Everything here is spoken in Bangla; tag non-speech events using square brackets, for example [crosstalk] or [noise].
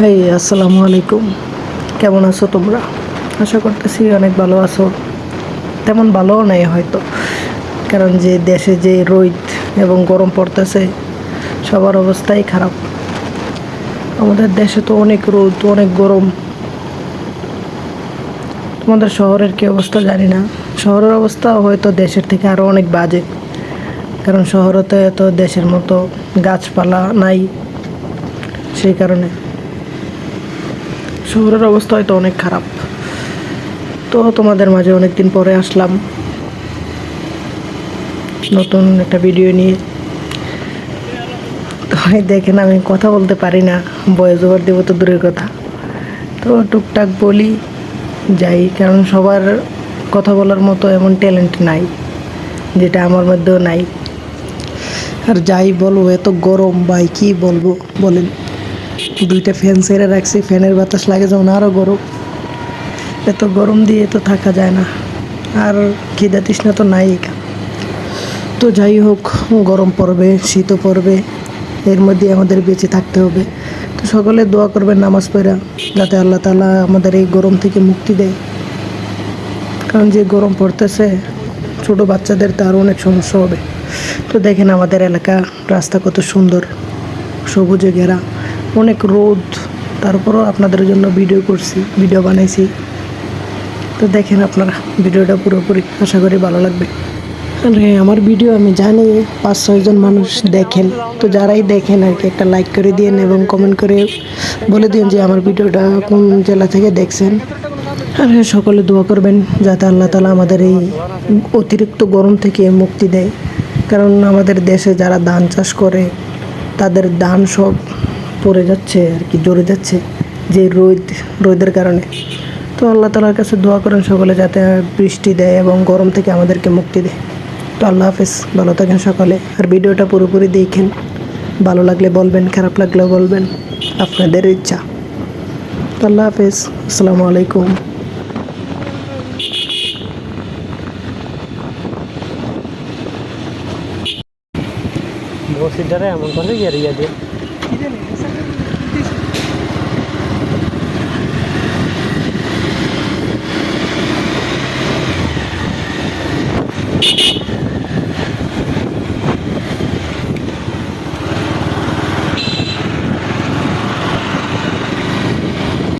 হেই আসসালামু আলাইকুম কেমন আছো তোমরা? আশা করতেছি অনেক ভালো আছো। তেমন ভালোও নাই হয়তো। কারণ যে দেশে যে রোদ এবং গরম পড়তেছে, সবার অবস্থাই খারাপ। আমাদের দেশে তো অনেক রোদ, অনেক গরম। তোমাদের শহরের কি অবস্থা জানি না। শহরের অবস্থা হয়তো দেশের থেকে আরও অনেক বাজে। কারণ শহরেতে এত দেশের মতো গাছপালা নাই সেই কারণে। শহরের অবস্থা হয়তো অনেক খারাপ। তো তোমাদের মাঝে অনেক দিন পরে আসলাম। নতুন একটা ভিডিও নিয়ে। তো দেখেন আমি কথা বলতে পারি না। বয়স ওভার দেবো তো দূরের কথা। তো টুকটাক বলি, যাই, কারণ সবার কথা বলার মতো এমন ট্যালেন্ট নাই, যেটা আমার মধ্যেও নাই। আর যাই বলব, এত গরম, ভাই, কী বলব, বলেন। দুইটা ফ্যান সেরে রাখছি, ফ্যানের বাতাস লাগে যেমন আরও গরম। এত গরম দিয়ে তো থাকা যায় না। আর খিদা তৃষ্ণা তো নাই তো যাই হোক, গরম পড়বে, শীতও পড়বে, এর মধ্যে আমাদের বেঁচে থাকতে হবে। তো সকলে দোয়া করবেন নামাজ পড়া, যাতে আল্লাহ তালা আমাদের এই গরম থেকে মুক্তি দেয়। কারণ যে গরম পড়তেছে, ছোটো বাচ্চাদের তো আরও অনেক সমস্যা হবে। তো দেখেন আমাদের এলাকা, রাস্তা কত সুন্দর, সবুজে ঘেরা। অনেক রোদ, তারপরও আপনাদের জন্য ভিডিও করছি ভিডিও বানাইছি। তো দেখেন আপনারা, ভিডিওটা পুরোপুরি আশা করি ভালো লাগবে। আর, আমার ভিডিও আমি জানি পাঁচ ছয়জন মানুষ দেখেন। তো যারাই দেখেন আর কি, একটা লাইক করে দিন এবং কমেন্ট করে বলে দিন যে আমার ভিডিওটা কোন জেলা থেকে দেখছেন। আর সকলে দোয়া করবেন যাতে আল্লাহ তালা আমাদের এই অতিরিক্ত গরম থেকে মুক্তি দেয়। কারণ আমাদের দেশে যারা ধান চাষ করে, তাদের ধান সব পড়ে যাচ্ছে আর কি জড়ে যাচ্ছে, যে রোদ, রোদের কারণে। তো আল্লাহ তালার কাছে দোয়া করেন সকলে যাতে বৃষ্টি দেয় এবং গরম থেকে আমাদেরকে মুক্তি দেয়। তো আল্লাহ হাফেজ, ভালো থাকেন সকালে। আর ভিডিওটা পুরোপুরি দেখেন, ভালো লাগলে বলবেন, খারাপ লাগলেও বলবেন, আপনাদের ইচ্ছা। তো আল্লাহ হাফেজ, আসসালামু আলাইকুম। করে গিয়ে রিয়া দিয়ে Thank you [laughs]